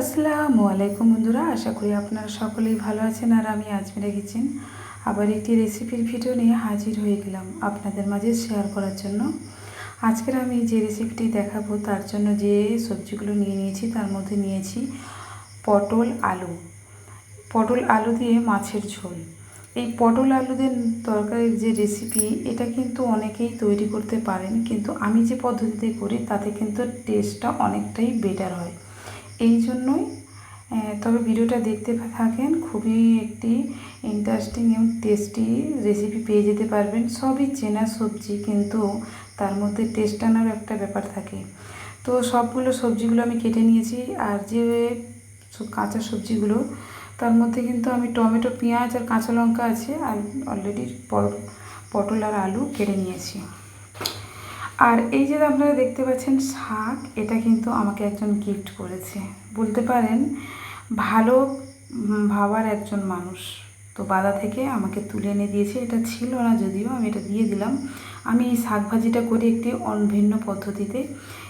আসসালামু আলাইকুম বন্ধুরা, আশা করি আপনারা সকলেই ভালো আছেন আর আমি আজমিরা কিচেন। আবার একটি রেসিপির ভিডিও নিয়ে হাজির হয়ে গেলাম আপনাদের মাঝে শেয়ার করার জন্য। আজকের আমি যে রেসিপিটি দেখাবো তার জন্য যে সবজিগুলো নিয়ে নিয়েছি তার মধ্যে নিয়েছি পটল আলু। পটল আলু দিয়ে মাছের ঝোল। এই পটল আলুদের তরকারির যে রেসিপি, এটা কিন্তু অনেকেই তৈরি করতে পারেন, কিন্তু আমি যে পদ্ধতিতে করি তাতে কিন্তু টেস্টটা অনেকটাই বেটার হয়। এই জন্যই তবে ভিডিওটা দেখতে থাকেন, খুবই একটি ইন্টারেস্টিং এবং টেস্টি রেসিপি পেয়ে যেতে পারবেন। সবই চেনা সবজি, কিন্তু তার মধ্যে টেস্ট আনার একটা ব্যাপার থাকে। তো সবগুলো সবজিগুলো আমি কেটে নিয়েছি, আর যে কাঁচা সবজিগুলো, তার মধ্যে কিন্তু আমি টমেটো, পেঁয়াজ আর কাঁচা লঙ্কা আছে, আর অলরেডি পটল আর আলু কেটে নিয়েছি। আর এই যে আপনারা দেখতে পাচ্ছেন শাক, এটা কিন্তু আমাকে একজন গিফট করেছে। বলতে পারেন, ভালো ভাবার একজন মানুষ। তো বাদা থেকে আমাকে তুলে এনে দিয়েছে। এটা ছিল না যদিও, আমি এটা দিয়ে দিলাম। আমি এই শাক ভাজিটা করি একটি অনভিন্ন পদ্ধতিতে।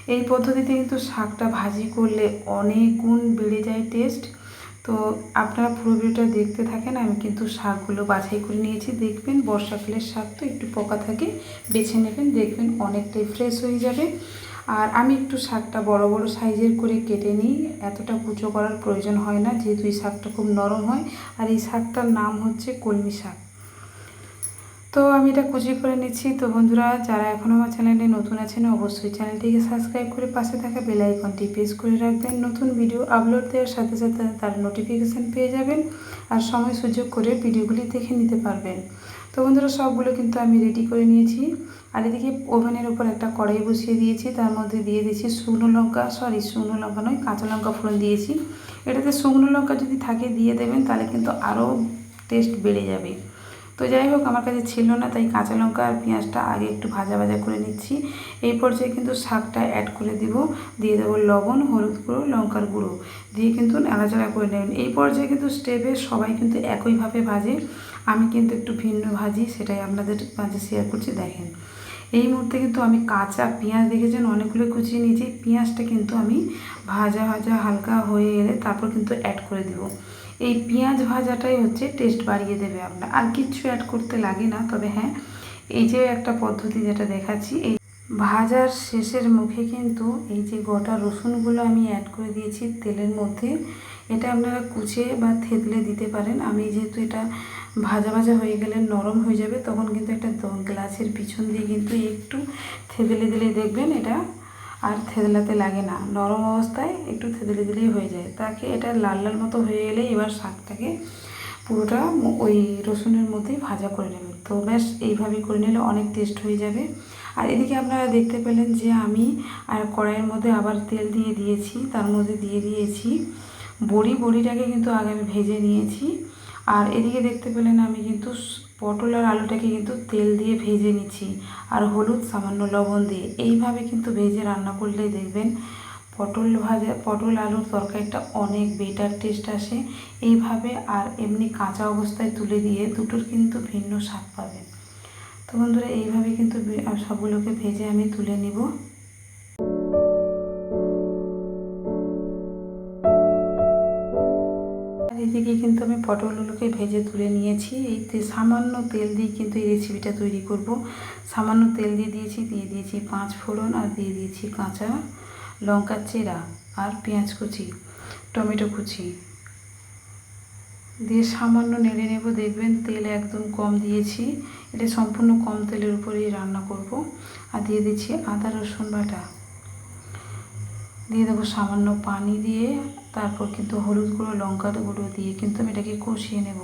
এই পদ্ধতিতে কিন্তু শাকটা ভাজি করলে অনেক গুণ বেড়ে যায় টেস্ট তো আপনারা পুরো ভিডিওটা দেখতে থাকেন, আমি কিন্তু শাকগুলো বাছাই করে নিয়েছি। দেখবেন বর্ষাকালের শাক তো একটু পোকা থাকে, বেছে নেবেন, দেখবেন অনেকটাই ফ্রেশ হয়ে যাবে। আর আমি একটু শাকটা বড় বড় সাইজের করে কেটে নিই, এতটা কুচো করার প্রয়োজন হয় না, যেহেতু এই শাকটা খুব নরম হয়। আর এই শাকটার নাম হচ্ছে কলমি শাক। তো আমি এটা কুচি করে নিচ্ছি। তো বন্ধুরা, যারা এখনও আমার চ্যানেলে নতুন আছেন, অবশ্যই চ্যানেলটিকে সাবস্ক্রাইব করে পাশে থাকা বেল আইকনটি প্রেস করে রাখবেন। নতুন ভিডিও আপলোড দেওয়ার সাথে সাথে তার নোটিফিকেশান পেয়ে যাবেন আর সময় সুযোগ করে ভিডিওগুলি দেখে নিতে পারবেন। তো বন্ধুরা, সবগুলো কিন্তু আমি রেডি করে নিয়েছি। আর এদিকে ওভেনের উপর একটা কড়াই বসিয়ে দিয়েছি। তার মধ্যে দিয়ে দিয়েছি শুকনো লঙ্কা সরি শুকনো লঙ্কা নয়, কাঁচা লঙ্কা ফোড়ন দিয়েছি। এটাতে শুকনো লঙ্কা যদি থাকে দিয়ে দেবেন, তাহলে কিন্তু আরও টেস্ট বেড়ে যাবে। তো যাই হোক, আমার কাছে ছিল না, তাই কাঁচা লঙ্কা আর পেঁয়াজটা আগে একটু ভাজা ভাজা করে নিচ্ছি। এই পর্যায়ে কিন্তু শাকটা অ্যাড করে দিব। দিয়ে দেবো লবণ, হলুদ গুঁড়ো, লঙ্কার গুঁড়ো। দিয়ে কিন্তু নাড়াচাড়া করে নেবেন। এই পর্যায়ে কিন্তু স্টেপে সবাই কিন্তু একইভাবে ভাজে। আমি কিন্তু একটু ভিন্ন ভাজি, সেটাই আপনাদের মাঝে শেয়ার করছি, দেখেন। এই মুহূর্তে কিন্তু আমি কাঁচা পেঁয়াজ দেখেছেন, অনেকগুলো কুচিয়ে নিয়েছি। পেঁয়াজটা কিন্তু আমি ভাজা ভাজা, হালকা হয়ে এলে তারপর কিন্তু অ্যাড করে দিব। এই পেঁয়াজ ভাজাটাই হচ্ছে টেস্ট বাড়িয়ে দেবে আপনার। আর কিচ্ছু অ্যাড করতে লাগে না, তবে হ্যাঁ এই যে একটা পদ্ধতি যেটা দেখাচ্ছি, এই ভাজার শেষের মুখে কিন্তু এই যে গোটা রসুনগুলো আমি অ্যাড করে দিয়েছি তেলের মধ্যে, এটা আপনারা কুচে বা থেতলে দিতে পারেন। আমি যেহেতু এটা ভাজা ভাজা হয়ে গেলে নরম হয়ে যাবে, তখন কিন্তু একটা গ্লাসের পিছন দিয়ে কিন্তু একটু থেতলে দিলে দেখবেন এটা আর থেতলাতে লাগে না। নরম অবস্থায় একটু থেতলে দিলেই হয়ে যায়। তাকে এটা লাল লাল মতো হয়ে এলে এবার শাকটাকে পুরোটা ওই রসুনের মধ্যেই ভাজা করে নেবেন। তো ব্যাস, এইভাবে করে নিলে অনেক টেস্ট হয়ে যাবে। আর এদিকে আপনারা দেখতে পেলেন যে আমি আর কড়াইয়ের মধ্যে আবার তেল দিয়ে দিয়েছি, তার মধ্যে দিয়ে দিয়েছি বড়ি। বড়িটাকে কিন্তু আগে আমি ভেজে নিয়েছি। আর এদিকে দেখতে পেলেন আমি কিন্তু পটল আর আলুটাকে কিন্তু তেল দিয়ে ভেজে নিচ্ছি আর হলুদ, সামান্য লবণ দিয়ে। এইভাবে কিন্তু ভেজে রান্না করলেই দেখবেন পটল ভাজা, পটল আলুর তরকারিটা অনেক বেটার টেস্ট আসে। এইভাবে আর এমনি কাঁচা অবস্থায় তুলে দিয়ে দুটোর কিন্তু ভিন্ন স্বাদ পাবেন। তো বন্ধুরা, এইভাবে কিন্তু সবগুলোকে ভেজে আমি তুলে নিব। এদিকে কিন্তু আমি পটলগুলোকে ভেজে তুলে নিয়েছি। এই তে- সামান্য তেল দিয়ে কিন্তু এই রেসিপিটা তৈরি করব। সামান্য তেল দিয়ে দিয়েছি দিয়ে দিয়েছি পাঁচ ফোড়ন আর দিয়ে দিয়েছি কাঁচা লঙ্কার চেরা আর পেঁয়াজ কুচি, টমেটো কুচি। দিয়ে সামান্য নেড়ে নেব, দেখবেন তেল একদম কম দিয়েছি। এটা সম্পূর্ণ কম তেলের উপরেই রান্না করব। আর দিয়ে দিচ্ছি আদা রসুন বাটা। দিয়ে দেবো সামান্য পানি দিয়ে, তারপর কিন্তু হলুদ গুঁড়ো লঙ্কা গুঁড়ো দিয়ে কিন্তু আমি এটাকে কষিয়ে নেব।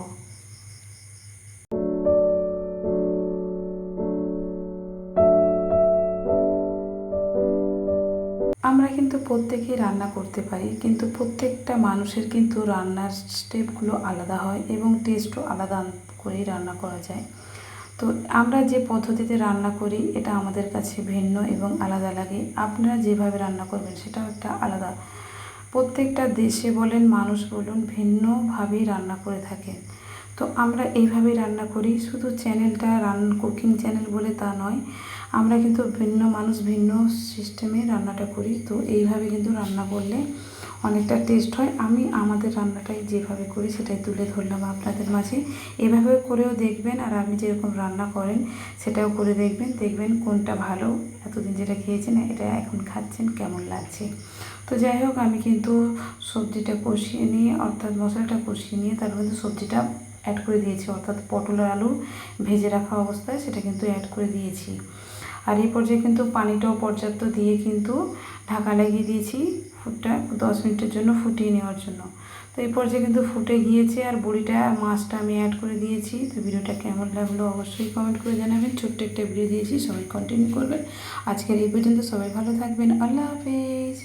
আমরা কিন্তু প্রত্যেকেই রান্না করতে পারি, কিন্তু প্রত্যেকটা মানুষের কিন্তু রান্নার স্টেপগুলো আলাদা হয় এবং টেস্টও আলাদা করেই রান্না করা যায়। তো আমরা যে পদ্ধতিতে রান্না করি, এটা আমাদের কাছে ভিন্ন এবং আলাদা লাগে। আপনারা যেভাবে রান্না করবেন, সেটাও একটা আলাদা। প্রত্যেকটা দেশে বলেন, মানুষ বলুন, ভিন্নভাবেই রান্না করে থাকেন তো আমরা এইভাবেই রান্না করি, শুধু চ্যানেলটা রান, কুকিং চ্যানেল বলে তা নয়, আমরা কিন্তু ভিন্ন মানুষ, ভিন্ন সিস্টেমে রান্নাটা করি। তো এইভাবে কিন্তু রান্না করলে অনেকটা টেস্ট হয়। আমি আমাদের রান্নাটাই যেভাবে করি সেটাই তুলে ধরলাম আপনাদের মাঝে। এভাবে করেও দেখবেন আর আপনি যেরকম রান্না করেন সেটাও করে দেখবেন। দেখবেন কোনটা ভালো, এতদিন যেটা খেয়েছেন এটা এখন খাচ্ছেন, কেমন লাগছে। তো যাই হোক, আমি কিন্তু সবজিটা কষিয়ে নিয়ে, অর্থাৎ মশলাটা কষিয়ে নিয়ে তার মধ্যে সবজিটা অ্যাড করে দিয়েছি। অর্থাৎ পটল আর আলু ভেজে রাখা অবস্থায় সেটা কিন্তু অ্যাড করে দিয়েছি। আর এই পর্যায়ে কিন্তু পানিটাও পর্যাপ্ত দিয়ে কিন্তু ঢাকা লাগিয়ে দিয়েছি ফুটটা দশ মিনিটের জন্য ফুটিয়ে নেওয়ার জন্য। তো এই পর্যায়ে কিন্তু ফুটে গিয়েছে আর বড়িটা, মাছটা আমি অ্যাড করে দিয়েছি। তো ভিডিওটা কেমন লাগল অবশ্যই কমেন্ট করে জানাবেন। ছোট্ট একটা ভিডিও দিয়েছি, সবাই কন্টিনিউ করবেন। আজকের এই পর্যন্ত সবাই ভালো থাকবেন। আল্লাহ হাফেজ।